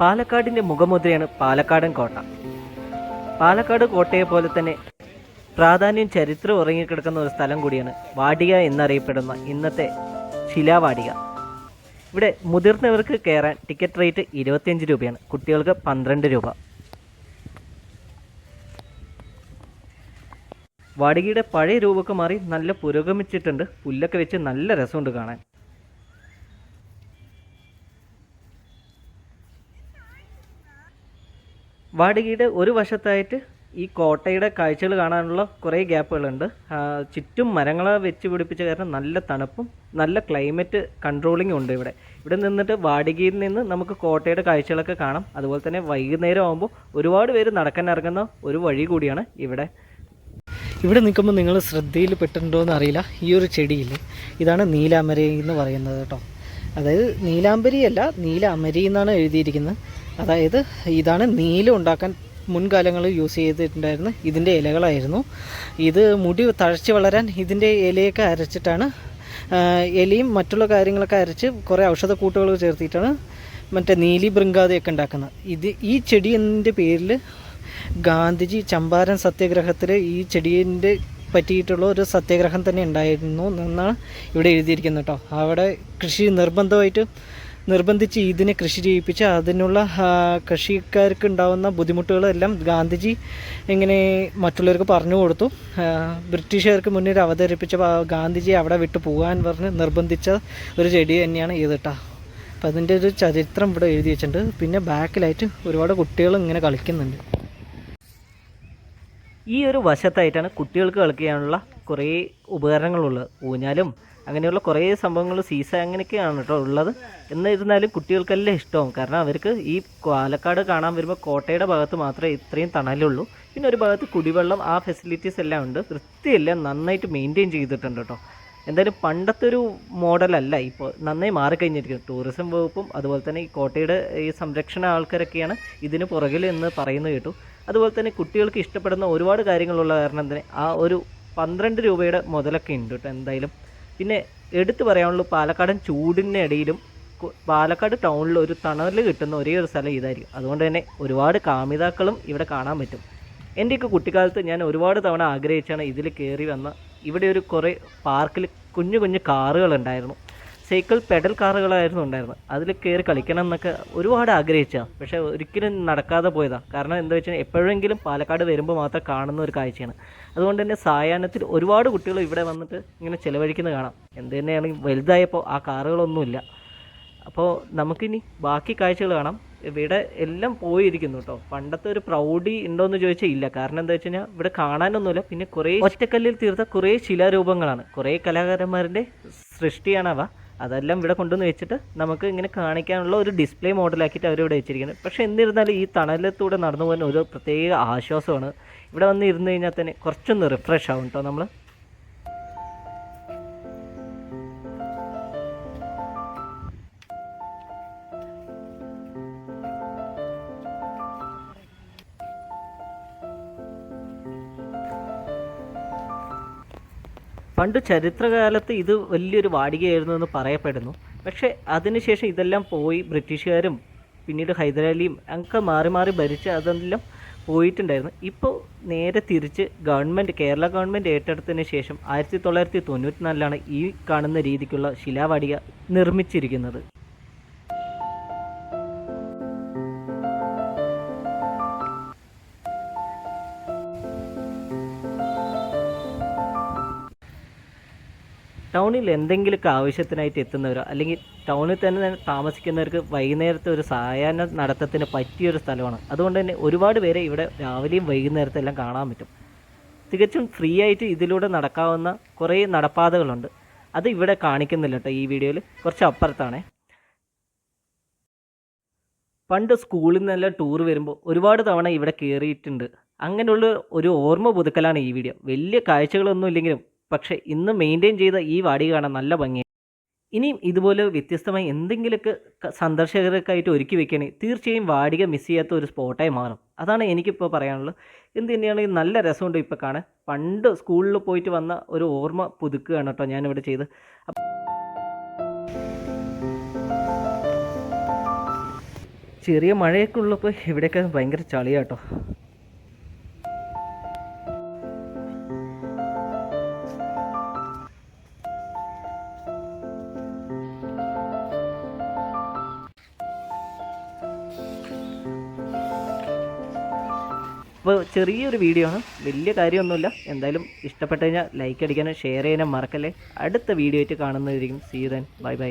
പാലക്കാടിന്റെ മുഖമുദ്രയാണ് പാലക്കാടൻ കോട്ട. പാലക്കാട് കോട്ടയെ പോലെ തന്നെ പ്രാധാന്യം ചരിത്രം ഉറങ്ങിക്കിടക്കുന്ന ഒരു സ്ഥലം കൂടിയാണ് വാടിക എന്നറിയപ്പെടുന്ന ഇന്നത്തെ ശിലാവാടിക. ഇവിടെ മുതിർന്നവർക്ക് കയറാൻ ടിക്കറ്റ് റേറ്റ് ഇരുപത്തിയഞ്ച് രൂപയാണ്. കുട്ടികൾക്ക് പന്ത്രണ്ട് രൂപ. വാടികയുടെ പഴയ രൂപമൊക്കെ മാറി നല്ല പുരോഗമിച്ചിട്ടുണ്ട്. പുല്ലൊക്കെ വെച്ച് നല്ല രസമുണ്ട് കാണാൻ. വാടികയുടെ ഒരു വശത്തായിട്ട് ഈ കോട്ടയുടെ കാഴ്ചകൾ കാണാനുള്ള കുറേ ഗ്യാപ്പുകളുണ്ട്. ചുറ്റും മരങ്ങളെ വെച്ച് പിടിപ്പിച്ച കാരണം നല്ല തണുപ്പും നല്ല ക്ലൈമറ്റ് കൺട്രോളിങ്ങും ഉണ്ട് ഇവിടെ. ഇവിടെ നിന്നിട്ട് വാടികയിൽ നിന്ന് നമുക്ക് കോട്ടയുടെ കാഴ്ചകളൊക്കെ കാണാം. അതുപോലെ തന്നെ വൈകുന്നേരം ആകുമ്പോൾ ഒരുപാട് പേര് നടക്കാൻ ഇറങ്ങുന്ന ഒരു വഴി കൂടിയാണ് ഇവിടെ. ഇവിടെ നിൽക്കുമ്പോൾ നിങ്ങൾ ശ്രദ്ധയിൽ പെട്ടിട്ടുണ്ടോ എന്ന് അറിയില്ല. ഈ ഒരു ചെടിയിൽ ഇതാണ് നീലാമരയെന്ന് പറയുന്നത് കേട്ടോ. അതായത് നീലാംബരി അല്ല നീല അമരി എന്നാണ് എഴുതിയിരിക്കുന്നത്. അതായത് ഇതാണ് നീല ഉണ്ടാക്കാൻ മുൻകാലങ്ങളിൽ യൂസ് ചെയ്തിട്ടുണ്ടായിരുന്ന ഇതിന്റെ ഇലകളായിരുന്നു. ഇത് മുടി തഴച്ച് വളരാൻ ഇതിന്റെ ഇലയൊക്കെ അരച്ചിട്ടാണ് ഇലയും മറ്റുള്ള കാര്യങ്ങളൊക്കെ അരച്ച് കുറേ ഔഷധക്കൂട്ടുകൾ ചേർത്തിട്ടാണ് മറ്റേ നീലി ബൃങ്കാതയൊക്കെ ഉണ്ടാക്കുന്നത്. ഇത് ഈ ചെടി പേരിൽ ഗാന്ധിജി ചമ്പാരൻ സത്യഗ്രഹത്തിൽ ഈ ചെടീന്റെ പറ്റിയിട്ടുള്ള ഒരു സത്യാഗ്രഹം തന്നെ ഉണ്ടായിരുന്നു എന്നാണ് ഇവിടെ എഴുതിയിരിക്കുന്നത് കേട്ടോ. അവിടെ കൃഷി നിർബന്ധമായിട്ട് നിർബന്ധിച്ച് ഇതിനെ കൃഷി ചെയ്യിപ്പിച്ച് അതിനുള്ള കൃഷിക്കാർക്ക് ഉണ്ടാകുന്ന ബുദ്ധിമുട്ടുകളെല്ലാം ഗാന്ധിജി ഇങ്ങനെ മറ്റുള്ളവർക്ക് പറഞ്ഞു കൊടുത്തു. ബ്രിട്ടീഷുകാർക്ക് മുന്നിൽ അവതരിപ്പിച്ച ഗാന്ധിജി അവിടെ വിട്ടു പോകാൻ പറഞ്ഞ് നിർബന്ധിച്ച ഒരു ചെടി തന്നെയാണ് ഇത് കേട്ടോ. അപ്പം അതിന്റെ ഒരു ചരിത്രം ഇവിടെ എഴുതി വെച്ചിട്ടുണ്ട്. പിന്നെ ബാക്കിലായിട്ട് ഒരുപാട് കുട്ടികൾ ഇങ്ങനെ കളിക്കുന്നുണ്ട്. ഈ ഒരു വശത്തായിട്ടാണ് കുട്ടികൾക്ക് കളിക്കാനുള്ള കുറേ ഉപകരണങ്ങളുള്ളത്. ഊഞ്ഞാലും അങ്ങനെയുള്ള കുറേ സംഭവങ്ങൾ സീസ അങ്ങനെയൊക്കെയാണ് കേട്ടോ ഉള്ളത്. എന്നിരുന്നാലും കുട്ടികൾക്കെല്ലാം ഇഷ്ടമാവും കാരണം അവർക്ക് ഈ പാലക്കാട് കാണാൻ വരുമ്പോൾ കോട്ടയുടെ ഭാഗത്ത് മാത്രമേ ഇത്രയും തണലുള്ളൂ. പിന്നെ ഒരു ഭാഗത്ത് കുടിവെള്ളം ആ ഫെസിലിറ്റീസ് എല്ലാം ഉണ്ട്. വൃത്തിയെല്ലാം നന്നായിട്ട് മെയിന്റെയിൻ ചെയ്തിട്ടുണ്ട് കേട്ടോ. എന്തായാലും പണ്ടത്തെ ഒരു മോഡലല്ല. ഇപ്പോൾ നന്നായി മാറിക്കഴിഞ്ഞിരിക്കുന്നു. ടൂറിസം വകുപ്പും അതുപോലെ തന്നെ ഈ കോട്ടയുടെ ഈ സംരക്ഷണ ആൾക്കാരൊക്കെയാണ് ഇതിന് പുറകിൽ എന്ന് പറയുന്നത് കേട്ടു. അതുപോലെ തന്നെ കുട്ടികൾക്ക് ഇഷ്ടപ്പെടുന്ന ഒരുപാട് കാര്യങ്ങളുള്ള കാരണം തന്നെ ആ ഒരു പന്ത്രണ്ട് രൂപയുടെ മുതലൊക്കെ ഉണ്ട് കേട്ടോ എന്തായാലും. പിന്നെ എടുത്തു പറയാനുള്ളൂ പാലക്കാടൻ ഇടയിലും പാലക്കാട് ടൗണിൽ ഒരു തണൽ കിട്ടുന്ന ഒരേ ഒരു സ്ഥലം ഇതായിരിക്കും. അതുകൊണ്ട് തന്നെ ഒരുപാട് കാമിതാക്കളും ഇവിടെ കാണാൻ പറ്റും. എന്റെയൊക്കെ കുട്ടിക്കാലത്ത് ഞാൻ ഒരുപാട് തവണ ആഗ്രഹിച്ചാണ് ഇതിൽ കയറി വന്ന ഇവിടെ ഒരു കുറേ പാർക്കിൽ കുഞ്ഞു കുഞ്ഞു കാറുകളുണ്ടായിരുന്നു സൈക്കിൾ പെഡൽ കാറുകളായിരുന്നു ഉണ്ടായിരുന്നത്. അതിൽ കയറി കളിക്കണം എന്നൊക്കെ ഒരുപാട് ആഗ്രഹിച്ചാ. പക്ഷേ ഒരിക്കലും നടക്കാതെ പോയതാണ് കാരണം എന്താ വെച്ചാൽ എപ്പോഴെങ്കിലും പാലക്കാട് വരുമ്പോൾ മാത്രം കാണുന്ന ഒരു കാഴ്ചയാണ്. അതുകൊണ്ട് തന്നെ സായാഹ്നത്തിൽ ഒരുപാട് കുട്ടികൾ ഇവിടെ വന്നിട്ട് ഇങ്ങനെ ചിലവഴിക്കുന്നത് കാണാം. എന്ത് തന്നെയാണെങ്കിൽ വലുതായപ്പോൾ ആ കാറുകളൊന്നുമില്ല. അപ്പോൾ നമുക്കിനി ബാക്കി കാഴ്ചകൾ കാണാം. ഇവിടെ എല്ലാം പോയിരിക്കുന്നു കേട്ടോ പണ്ടത്തെ ഒരു പ്രൗഢി ഉണ്ടോയെന്ന് ചോദിച്ചാൽ ഇല്ല. കാരണം എന്താ വെച്ച് കഴിഞ്ഞാൽ ഇവിടെ കാണാനൊന്നുമില്ല. പിന്നെ കുറേ ഒറ്റക്കല്ലിൽ തീർത്ത കുറേ ശിലാരൂപങ്ങളാണ്. കുറേ കലാകാരന്മാരുടെ സൃഷ്ടിയാണ് അവ. അതെല്ലാം ഇവിടെ കൊണ്ടുവന്ന് വെച്ചിട്ട് നമുക്ക് ഇങ്ങനെ കാണിക്കാനുള്ള ഒരു ഡിസ്പ്ലേ മോഡലാക്കിയിട്ട് അവരിവിടെ വെച്ചിരിക്കുന്നത്. പക്ഷേ എന്നിരുന്നാലും ഈ തണലത്തൂടെ നടന്നു പോകുന്ന ഒരു പ്രത്യേക ആശ്വാസമാണ്. ഇവിടെ വന്ന് ഇരുന്ന് കഴിഞ്ഞാൽ തന്നെ കുറച്ചൊന്ന് റിഫ്രഷ് ആവും കേട്ടോ നമ്മൾ പണ്ട് ചരിത്രകാലത്ത് ഇത് വലിയൊരു വാടികയായിരുന്നു എന്ന് പറയപ്പെടുന്നു. പക്ഷേ അതിനുശേഷം ഇതെല്ലാം പോയി ബ്രിട്ടീഷുകാരും പിന്നീട് ഹൈദരാലിയും ഒക്കെ മാറി മാറി ഭരിച്ച് അതെല്ലാം പോയിട്ടുണ്ടായിരുന്നു. ഇപ്പോൾ നേരെ തിരിച്ച് ഗവൺമെന്റ് കേരള ഗവൺമെന്റ് ഏറ്റെടുത്തതിന് ശേഷം ആയിരത്തി തൊള്ളായിരത്തി തൊണ്ണൂറ്റിനാലിലാണ് ഈ കാണുന്ന രീതിക്കുള്ള ശിലാവാടിക നിർമ്മിച്ചിരിക്കുന്നത്. ടൗണിൽ എന്തെങ്കിലുമൊക്കെ ആവശ്യത്തിനായിട്ട് എത്തുന്നവരോ അല്ലെങ്കിൽ ടൗണിൽ തന്നെ താമസിക്കുന്നവർക്ക് വൈകുന്നേരത്തെ ഒരു സായാഹ്ന നടത്തത്തിന് പറ്റിയൊരു സ്ഥലമാണ്. അതുകൊണ്ട് തന്നെ ഒരുപാട് പേരെ ഇവിടെ രാവിലെയും വൈകുന്നേരത്തെ എല്ലാം കാണാൻ പറ്റും. തികച്ചും ഫ്രീ ആയിട്ട് ഇതിലൂടെ നടക്കാവുന്ന കുറേ നടപ്പാതകളുണ്ട്. അത് ഇവിടെ കാണിക്കുന്നില്ല കേട്ടോ ഈ വീഡിയോയിൽ. കുറച്ച് അപ്പുറത്താണേ. പണ്ട് സ്കൂളിൽ നിന്നെല്ലാം ടൂർ വരുമ്പോൾ ഒരുപാട് തവണ ഇവിടെ കയറിയിട്ടുണ്ട്. അങ്ങനെയുള്ള ഒരു ഓർമ്മ പുതുക്കലാണ് ഈ വീഡിയോ. വലിയ കാഴ്ചകളൊന്നും ഇല്ലെങ്കിലും പക്ഷേ ഇന്ന് മെയിന്റെയിൻ ചെയ്ത ഈ വാടി കാണാൻ നല്ല ഭംഗി ഇനിയും ഇതുപോലെ വ്യത്യസ്തമായി എന്തെങ്കിലുമൊക്കെ സന്ദർശകർക്കായിട്ട് ഒരുക്കി വെക്കണേ തീർച്ചയായും വാടിക മിസ് ചെയ്യാത്ത ഒരു സ്പോട്ടായി മാറും. അതാണ് എനിക്കിപ്പോൾ പറയാനുള്ളത്. എന്ത് തന്നെയാണെങ്കിൽ നല്ല രസമുണ്ട് ഇപ്പോൾ കാണാൻ. പണ്ട് സ്കൂളിൽ പോയിട്ട് വന്ന ഒരു ഓർമ്മ പുതുക്കുകയാണ് കേട്ടോ ഞാനിവിടെ ചെയ്ത് ചെറിയ മഴയൊക്കെ ഉള്ളപ്പോൾ ഇവിടെയൊക്കെ ഭയങ്കര ചളിയാട്ടോ അപ്പോൾ ചെറിയൊരു വീഡിയോ ആണ്. വലിയ കാര്യമൊന്നുമില്ല. എന്തായാലും ഇഷ്ടപ്പെട്ടു കഴിഞ്ഞാൽ ലൈക്ക് അടിക്കാനും ഷെയർ ചെയ്യാനും മറക്കല്ലേ. അടുത്ത വീഡിയോ ആയിട്ട് കാണുന്നതായിരിക്കും. See bye bye